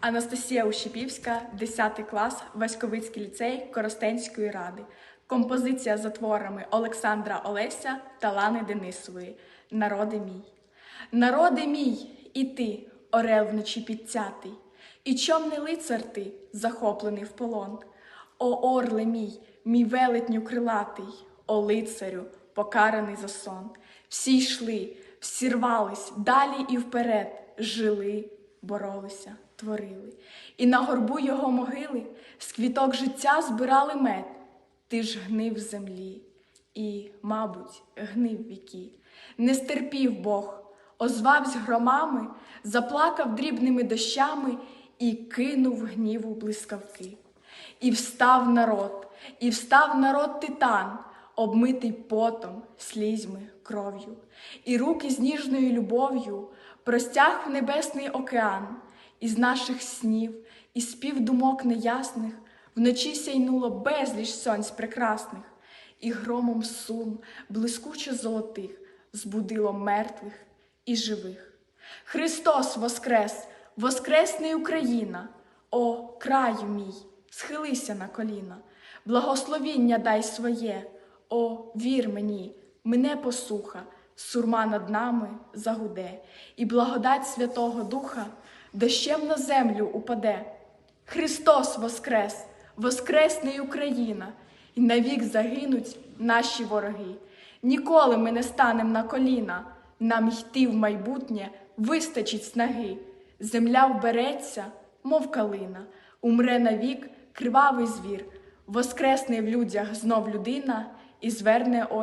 Анастасія Ущепівська, 10 клас, Васьковицький ліцей Коростенської ради. Композиція за творами Олександра Олеся та Лани Денисової. Народи мій. Народи мій, і ти, орел вночі підцятий, і чомний лицар ти, захоплений в полон. О, орле мій, мій велетню крилатий, о лицарю, покараний за сон. Всі йшли, всі рвались далі і вперед, жили, боролися, творили. І на горбу його могили з квіток життя збирали мед. Ти ж гнив землі і, мабуть, гнив віки. Не стерпів Бог, озвавсь громами, заплакав дрібними дощами і кинув гніву блискавки. І встав народ, і встав народ титан, обмитий потом, слізьми, кров'ю, і руки з ніжною любов'ю простяг в небесний океан, із наших снів, і спів думок неясних, вночі сяйнуло безліч сонць прекрасних, і громом сум, блискуче золотих, збудило мертвих і живих. Христос воскрес, воскресне Україна, о краю мій, схилися на коліна, благословіння дай своє, о, вір мені, мене посуха, сурма над нами загуде, і благодать Святого Духа дощем на землю упаде. Христос воскрес, воскресне Україна, і навік загинуть наші вороги. Ніколи ми не станем на коліна, нам йти в майбутнє вистачить снаги. Земля вбереться, мов калина, умре навік кривавий звір, воскресне в людях знов людина і зверне очі.